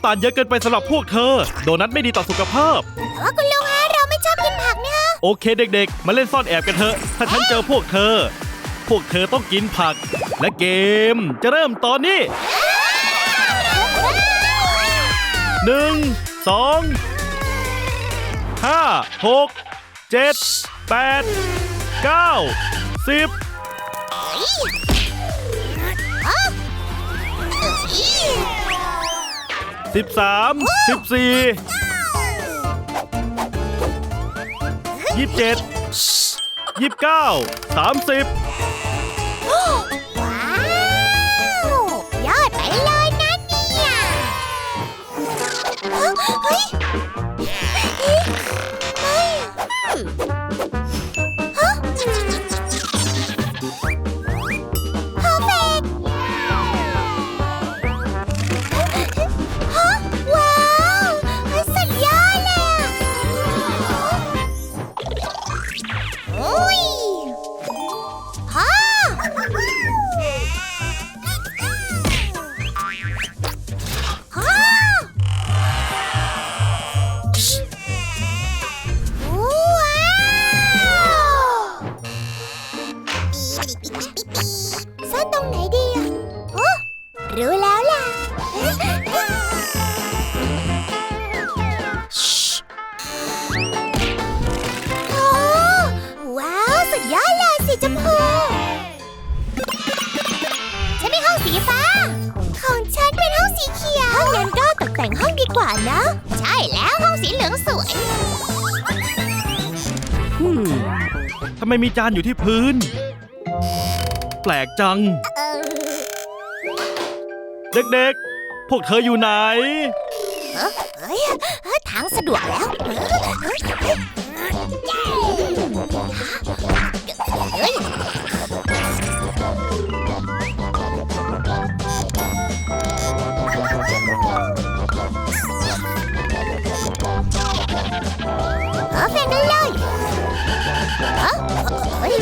ำตาลเยอะเกินไปสำหรับพวกเธอ โดนัทไม่ดีต่อสุขภาพ แต่ว่าคุณลุงฮะเราไม่ชอบกินผักเนี่ยโอเคเด็กๆ มาเล่นซ่อนแอบกันเถอะ ถ้าฉันเจอพวกเธอ พวกเธอต้องกินผัก และเกม จะเริ่มตอนนี้หนึ่งสองห้าหกเจ็ดแปดเก้าสิบ สิบสามสิบสี่ยี่สิบเจ็ดยี่สิบเก้าสามสิบว้าว ยอดไปเลยนะเนี่ยเฮ้ยเฮ้ยเฮ้ยเฮ้ย ซ่อนตรงไหนดีอะโอ้รู้แล้วล่ะโอ้ว้าวสุดยอดเลยสีชมพูฉันเป็นห้องสีฟ้า ของฉันเป็นห้องสีเขียวถ้างั้นก็ตกแต่งห้องดีกว่านะ ใช่แล้วห้องสีเหลืองสวย ทำไมมีจานอยู่ที่พื้น แปลกจังเออเด็กๆ พวกเธออยู่ไหน เอ้ยเอ้ยทางสะดวกแล้วเฮ้ยเออเฟนกันเลยเออเฮ้ย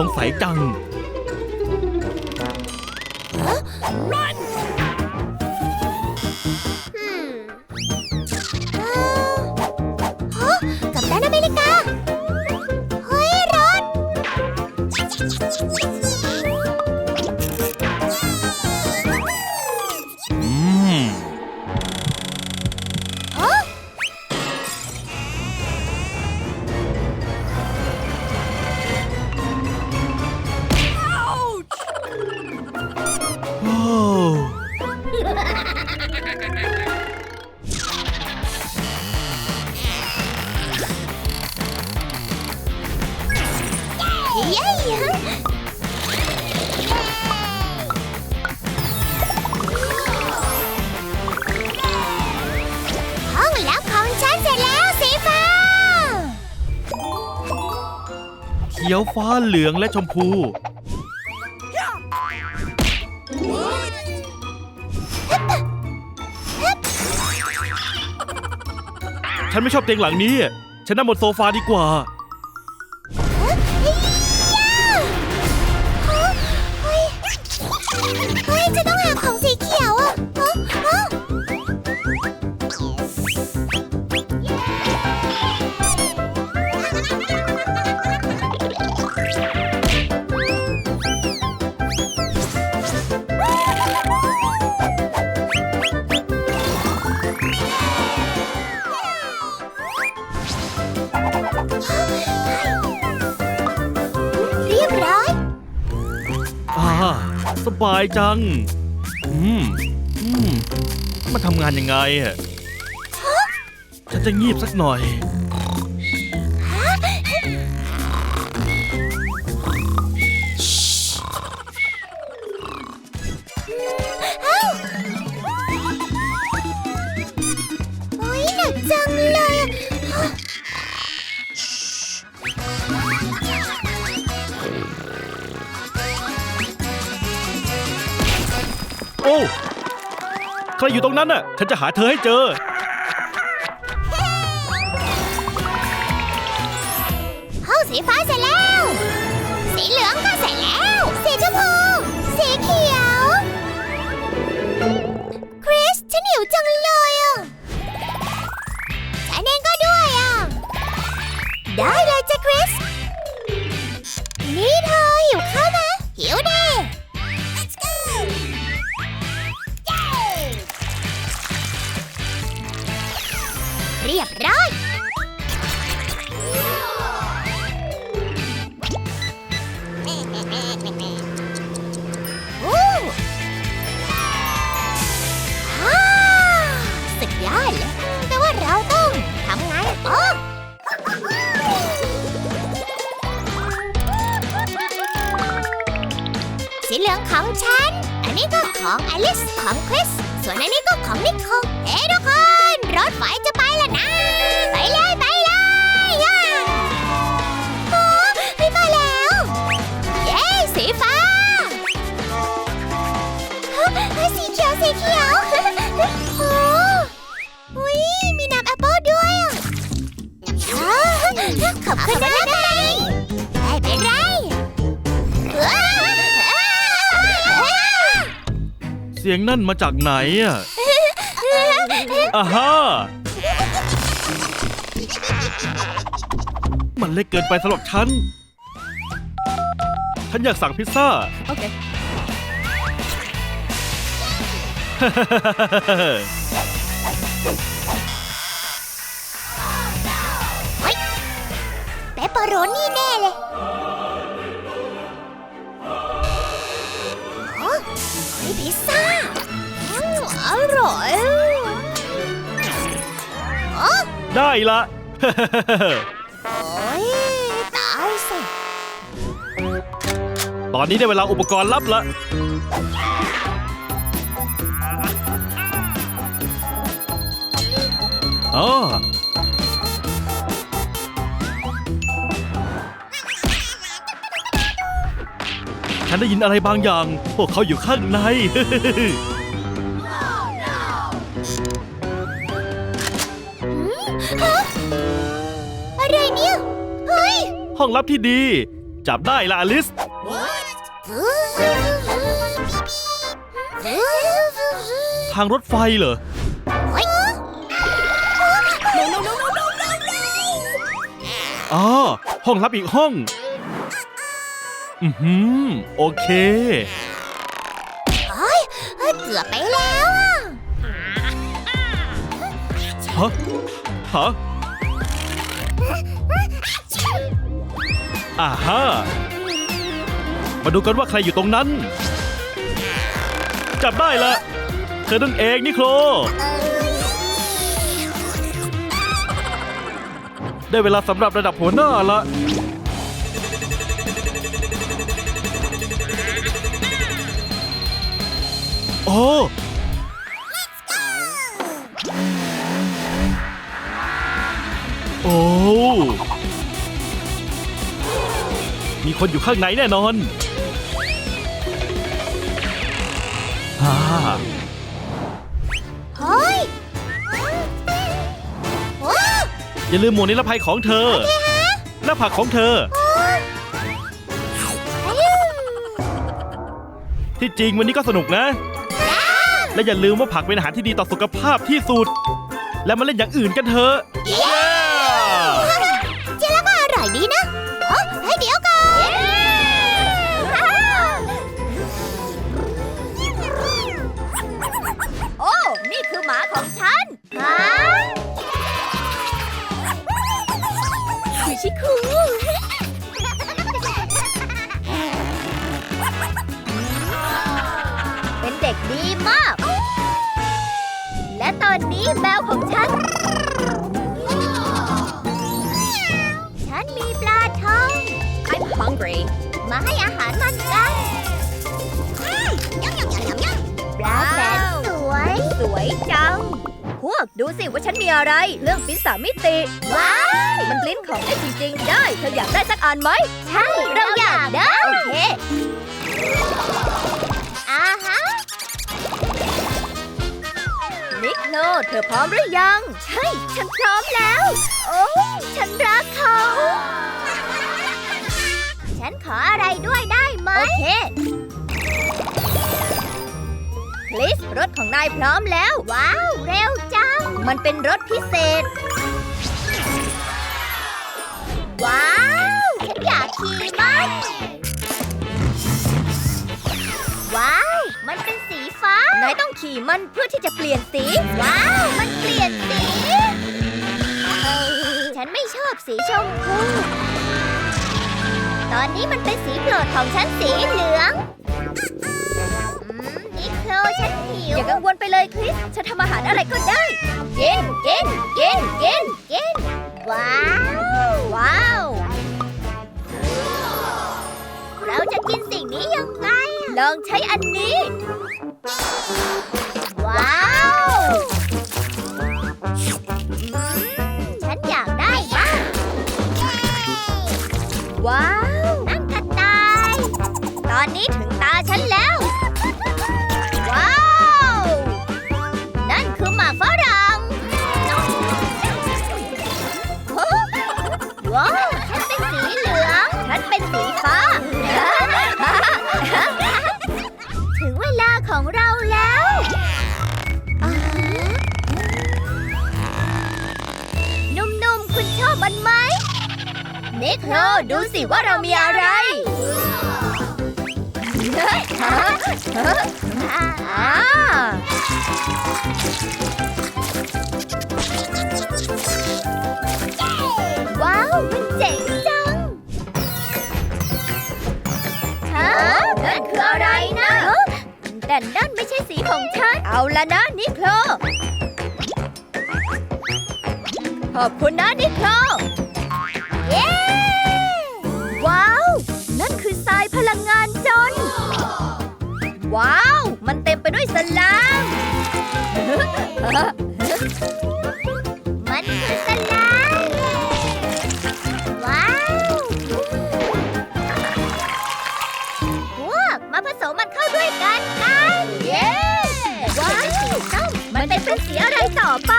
สงสัยจัง รอน ขียวฟ้าเหลืองและชมพู ฉันไม่ชอบเตียงหลังนี้ ฉันนั่งบนโซฟาดีกว่า บายจัง อืม อืม มันทำงานยังไงอะฉันจะงีบสักหน่อย ใครอยู่ตรงนั้นน่ะ ฉันจะหาเธอให้เจอ ห้องสีฟ้าเสร็จแล้ว สีเหลืองก็เสร็จแล้ว สีชมพู สีเขียว คริส ฉันหิวจังเลยอะฉันเองก็ด้วยอะ ได้เลยจ้ะคริส นี่เธอ องของฉัน อันนี้ก็ของอลิสของคริส ส่วนอันนี้ก็ของนิโคลเฮ้ทุกคน รถไฟ สียงนั่นมาจากไหนอะอาฮ่ามันเล็กเกินไปสำหรับฉัน ฉันอยากสั่งพิซซ่า โอเค เปปเปอโรนี่แอร่อยโอ้ได้ละ โอ้ยตายสิตอนนี้ได้เวลาอุปกรณ์ลับละ อ๋อ ฉันได้ยินอะไรบางอย่าง พวกเขาอยู่ข้างใน ห้องลับที่ดี จับได้ละอลิส ทางรถไฟเหรอเฮ้ยอ๋อ ห้องลับอีกห้อง อือหือ โอเค เฮ้ยเกือบไปแล้วอะฮะ ฮะ อ่าฮะมาดูกันว่าใครอยู่ตรงนั้น จับได้ละเธอนั่นเองนิโคลได้เวลาสำหรับระดับหัวหน้าละโอ้โอ้ มีคนอยู่ข้างในแน่นอนฮ่าเฮ้ยโอ้อย่าลืมหมวกนิรภัยของเธอและผักของเธอ ที่จริงวันนี้ก็สนุกนะ และอย่าลืมว่าผักเป็นอาหารที่ดีต่อสุขภาพที่สุด และมาเล่นอย่างอื่นกันเถอะ ด็กดีมาก และตอนนี้แมวของฉัน ฉันมีปลาทอง I'm hungry มาให้อาหารมันกันปลาแสนสวย สวยจัง พวกดูสิว่าฉันมีอะไร เรื่องปีศาจมิติ ว้าว มันปลิ้นของได้จริง ๆ ได้ เธออยากได้สักอันไหม ใช่ เราอยากได้ โอเคอ่าฮะ โคลเธอพร้อมหรือยัง ใช่ ฉันพร้อมแล้ว โอ้ฉันรักเขา ฉันขออะไรด้วยได้ไหม โอเคคริส รถของนายพร้อมแล้ว ว้าว เร็วจัง มันเป็นรถพิเศษ ว้าวานายต้องขี่มันเพื่อที่จะเปลี่ยนสี ว้าว มันเปลี่ยนสีเออฉันไม่ชอบสีชมพู ตอนนี้มันเป็นสีโปรดของฉันสีเหลืองอืมนิโคลฉันหิว อย่ากังวลไปเลยคริส ฉันทำอาหารอะไรก็ได้ กิน กิน กิน กิน กิน ว้าว ว้าว เราจะกินสิ่งนี้ยังไง ลองใช้อันนี้ ว้าวอืมฉันอยากได้บ้างว้าว นั่นกระต่าย ตอนนี้ถึงตาฉันแล้ว ว้าว นิโคลดูสิว่าเรามีอะไรอ่าว้าว มันเจ๋งจังฮะนั่นคืออะไรนะ แต่นั่นไม่ใช่สีของฉัน เอาละนะนิโคลขอบคุณนะนิโคล ว้าว มันเต็มไปด้วยสลาม มันคือสลาม ว้าว พวกมาผสมมันเข้าด้วยกันกัน เย้ ว้าวสีส้ม มันเป็นเป็นสีอะไรต่อไป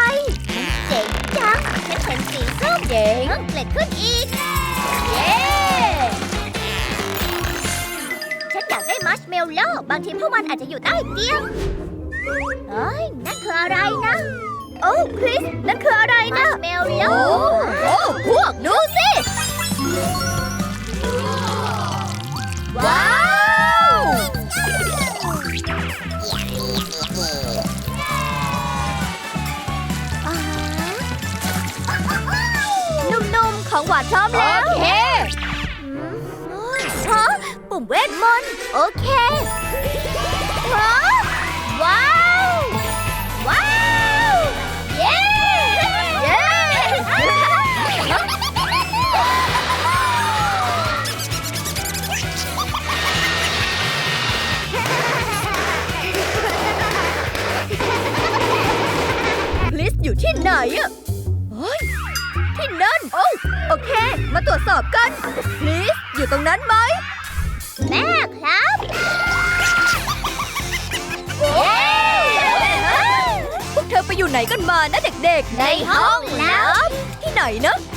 เจ๋งจังฉันเห็นสีส้มเจ๋งเพิ่มเกล็ดขึ้นอีก เย้ มัชเมลโล่บางทีพวกมันอาจจะอยู่ใต้เตียงเอ้ยนั่นคืออะไรนะ โอ้คริสนั่นคืออะไรมันะชเมลโอ้โล่โหพวกดูสิ ว้าวอ่านุ่มๆ ของหวานพร้อมแล้ว โอเคอืมฮะ ปุ่มเวทมนต์โอเคฮะว้าวว้าวเย้เย้คริสอยู่ที่ไหนอะเฮ้ยที่นั่นโอ้โอเค มาตรวจสอบกันคริสอยู่ตรงนั้นไหม วกเธอไปอยู่ไห